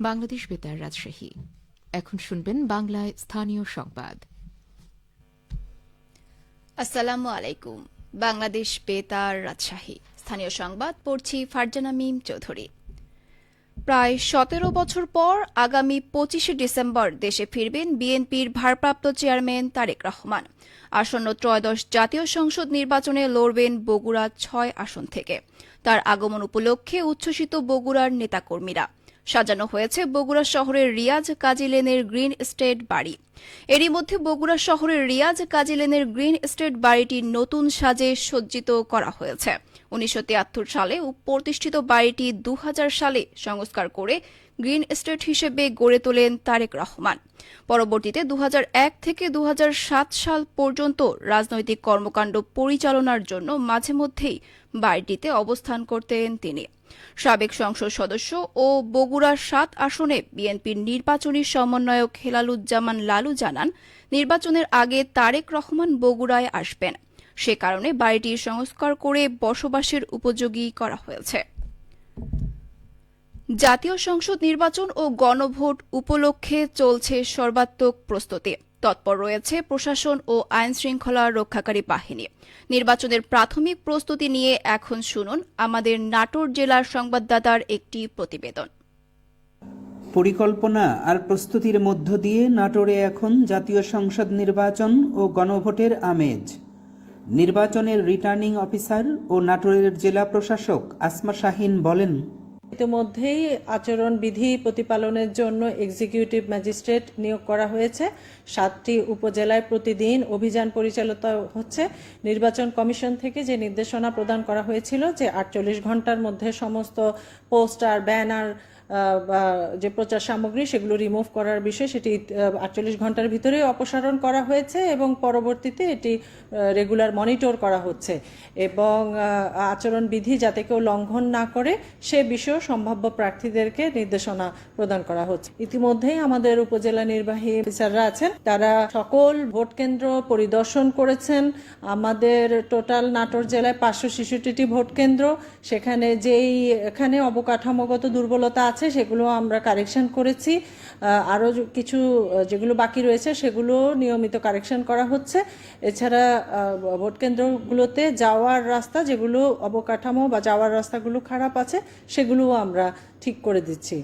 বাংলাদেশ বেতার রাজশাহী। এখন শুনবেন বাংলায় স্থানীয় সংবাদ। আসসালামু আলাইকুম। বাংলাদেশ বেতার রাজশাহী। স্থানীয় সংবাদ পড়ছি ফারজানা মিম চৌধুরী। প্রায় সতেরো বছর পর আগামী পঁচিশে ডিসেম্বর দেশে ফিরবেন বিএনপির ভারপ্রাপ্ত চেয়ারম্যান তারেক রহমান। আসন্ন ত্রয়োদশ জাতীয় সংসদ নির্বাচনে লড়বেন বগুড়া ছয় আসন থেকে। তার আগমন উপলক্ষে উচ্ছ্বসিত বগুড়ার নেতাকর্মীরা। সাজানো হয়েছে বগুড়া শহরের রিয়াজ কাজী লেনের গ্রিন এস্টেট বাড়ি। এরই মধ্যে বগুড়া শহরের রিয়াজ কাজী লেনের গ্রিন এস্টেট বাড়িটি নতুন সাজে সজ্জিত করা হয়েছে। উনিশশো তিয়াত্তর সালে প্রতিষ্ঠিত বাড়িটি দু হাজার সালে সংস্কার করে গ্রিন স্টেট হিসেবে গড়ে তোলেন তারেক রহমান। পরবর্তীতে দু হাজার এক থেকে দু হাজার সাত সাল পর্যন্ত রাজনৈতিক কর্মকাণ্ড পরিচালনার জন্য মাঝে মধ্যেই বাড়িটিতে অবস্থান করতেন তিনি। সাবেক সংসদ সদস্য ও বগুড়ার সাত আসনে বিএনপির নির্বাচনী সমন্বয়ক হেলালুজ্জামান লালু জানান, নির্বাচনের আগে তারেক রহমান বগুড়ায় আসবেন। সে কারণে বাড়িটি সংস্কার করে বসবাসের উপযোগী করা হয়েছে। জাতীয় সংসদ নির্বাচন ও গণভোট উপলক্ষে চলছে সর্বাত্মক প্রস্তুতি। তৎপর রয়েছে প্রশাসন ও আইন শৃঙ্খলা রক্ষাকারী বাহিনী। নির্বাচনের প্রাথমিক প্রস্তুতি নিয়ে এখন শুনুন আমাদের নাটোর জেলার সংবাদদাতার একটি প্রতিবেদন। পরিকল্পনা আর প্রস্তুতির মধ্য দিয়ে নাটোরে এখন জাতীয় সংসদ নির্বাচন ও গণভোটের আমেজ। নির্বাচনের রিটার্নিং অফিসার ও নাটোরের জেলা প্রশাসক আসমা শাহিন বলেন ইতিমধ্যেই আচরণবিধি প্রতিপালনের জন্য এক্সিকিউটিভ ম্যাজিস্ট্রেট নিয়োগ করা হয়েছে। সাতটি উপজেলায় প্রতিদিন অভিযান পরিচালিত হচ্ছে। নির্বাচন কমিশন থেকে যে নির্দেশনা প্রদান করা হয়েছিল যে আটচল্লিশ ঘণ্টার মধ্যে সমস্ত পোস্টার, ব্যানার যে প্রচার সামগ্রী সেগুলো রিমুভ করার বিষয়ে সেটি আটচল্লিশ ঘণ্টার ভিতরে অপসারণ করা হয়েছে এবং পরবর্তীতে এটি রেগুলার মনিটর করা হচ্ছে। এবং আচরণ বিধি যাতে কেউ লঙ্ঘন না করে, সে বিষয়েও সম্ভাব্য প্রার্থীদেরকে নির্দেশনা প্রদান করা হচ্ছে। ইতিমধ্যেই আমাদের উপজেলা নির্বাহী অফিসাররা আছেন। তারা সকল ভোট কেন্দ্র পরিদর্শন করেছেন। আমাদের টোটাল নাটোর জেলায় পাঁচশো ছেষট্টিটি ভোট কেন্দ্র। সেখানে যেই, এখানে অবকাঠামোগত দুর্বলতা আছে সেগুলো আমরা কারেকশন করেছি। আরও কিছু যেগুলো বাকি রয়েছে, সেগুলো নিয়মিত কারেকশন করা হচ্ছে। এছাড়া ভোট কেন্দ্রগুলোতে যাওয়ার রাস্তা, যেগুলো অবকাঠামো বা যাওয়ার রাস্তাগুলো খারাপ আছে, সেগুলোও আমরা ঠিক করে দিচ্ছি।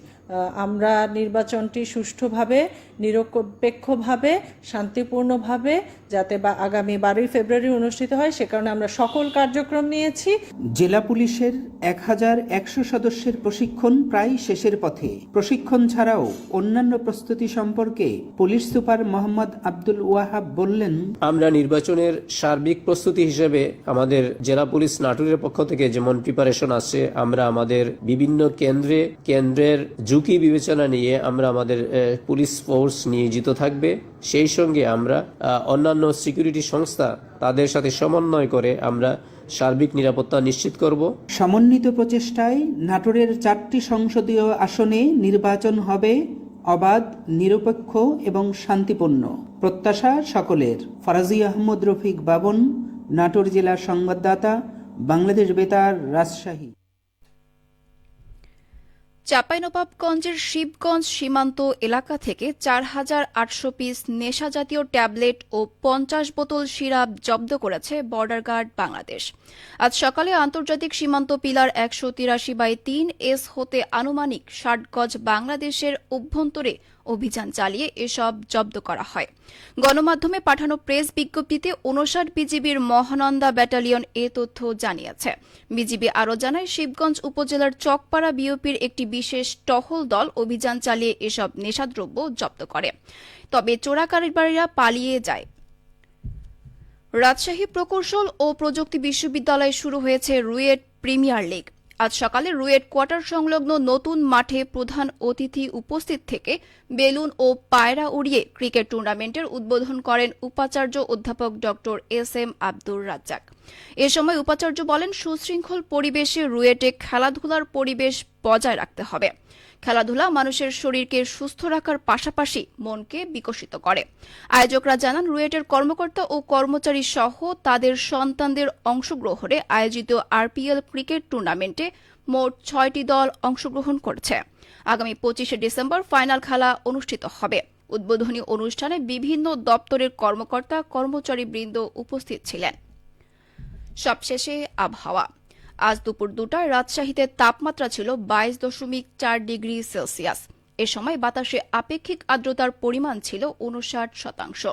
আমরা নির্বাচনটি সুষ্ঠুভাবে নিরপেক্ষভাবে শান্তিপূর্ণভাবে যাতে বা আগামী বারোই ফেব্রুয়ারি অনুষ্ঠিত হয় সে কারণে আমরা সকল কার্যক্রম নিয়েছি। জেলা পুলিশের এক হাজার একশো সদস্যের প্রশিক্ষণ প্রায় শেষের পথে। প্রশিক্ষণ ছাড়াও অন্যান্য প্রস্তুতি সম্পর্কে পুলিশ সুপার মোহাম্মদ আব্দুল ওয়াহাব বললেন আমরা নির্বাচনের সার্বিক প্রস্তুতি হিসেবে আমাদের জেলা পুলিশ নাটোরের পক্ষ থেকে যেমন প্রিপারেশন আছে আমরা আমাদের বিভিন্ন কেন্দ্রে কেন্দ্রের ঝুঁকি বিবেচনা নিয়ে আমরা আমাদের পুলিশ ফোর্স নিয়োজিত থাকবে। সেই সঙ্গে আমরা অন্যান্য সিকিউরিটি সংস্থা তাদের সাথে সমন্বয় করে আমরা সার্বিক নিরাপত্তা নিশ্চিত করব। সমন্বিত প্রচেষ্টায় নাটোরের চারটি সংসদীয় আসনে নির্বাচন হবে অবাধ, নিরপেক্ষ এবং শান্তিপূর্ণ। প্রত্যাশা সকলের। ফরাজি আহমদ রফিক বাবন, নাটোর জেলার সংবাদদাতা, বাংলাদেশ বেতার, রাজশাহী। চাঁপাইনবাবগঞ্জের শিবগঞ্জ সীমান্ত এলাকা থেকে চার হাজার আটশো পিস নেশাজাতীয় ট্যাবলেট ও পঞ্চাশ বোতল সিরাপ জব্দ করেছে বর্ডার গার্ড বাংলাদেশ। আজ সকালে আন্তর্জাতিক সীমান্ত পিলার একশো তিরাশি বাই তিন এস হতে আনুমানিক ষাট গজ বাংলাদেশের অভ্যন্তরে অভিযান চালিয়ে এসব জব্দ করা হয়। গণমাধ্যমে পাঠানো প্রেস বিজ্ঞপ্তিতে উনষাট বিজিবির মহানন্দা ব্যাটালিয়ন এ তথ্য জানিয়েছে। বিজিবি আরও জানায়, শিবগঞ্জ উপজেলার চকপাড়া বিওপির একটি বিশেষ টহল দল অভিযান চালিয়ে এসব নেশাদ্রব্য জব্দ করে। তবে চোরাকারীবারীরা পালিয়ে যায়। রাজশাহী প্রকৌশল ও প্রযুক্তি বিশ্ববিদ্যালয়ে শুরু হয়েছে রুয়েট প্রিমিয়ার লিগ। আজ সকালে রুয়েট কোয়ার্টার সংলগ্ন নতুন মাঠে প্রধান অতিথি উপস্থিত থেকে বেলুন ও পায়রা উড়িয়ে ক্রিকেট টুর্নামেন্টের উদ্বোধন করেন উপাচার্য অধ্যাপক ড এস এম আব্দুর রাজ্জাক। এ সময় উপাচার্য বলেন, সুশৃঙ্খল পরিবেশে রুয়েটে খেলাধুলার পরিবেশ বজায় রাখতে হবে। খেলাধুলা মানুষের শরীরকে সুস্থ রাখার পাশাপাশি মনকে বিকশিত করে। আয়োজকরা জানান, রুয়েটের কর্মকর্তা ও কর্মচারী সহ তাদের সন্তানদের অংশগ্রহণে আয়োজিত আরপিএল ক্রিকেট টুর্নামেন্টে মোট ছয়টি দল অংশগ্রহণ করেছে। আগামী পঁচিশে ডিসেম্বর ফাইনাল খেলা অনুষ্ঠিত হবে। উদ্বোধনী অনুষ্ঠানে বিভিন্ন দপ্তরের কর্মকর্তা কর্মচারী বৃন্দ উপস্থিত ছিলেন। সবশেষে আবহাওয়া। আজ দুপুর দুটায় রাজশাহীতে তাপমাত্রা ছিল বাইশ দশমিক চার ডিগ্রি সেলসিয়াস। এ সময় বাতাসে আপেক্ষিক আর্দ্রতার পরিমাণ ছিল উনষাট শতাংশ।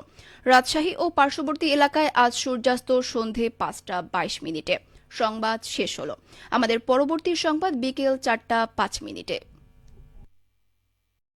রাজশাহী ও পার্শ্ববর্তী এলাকায় আজ সূর্যাস্ত সন্ধে পাঁচটা বাইশ মিনিটে। সংবাদ শেষ হল। আমাদের পরবর্তী সংবাদ বিকেল চারটা পাঁচ মিনিটে।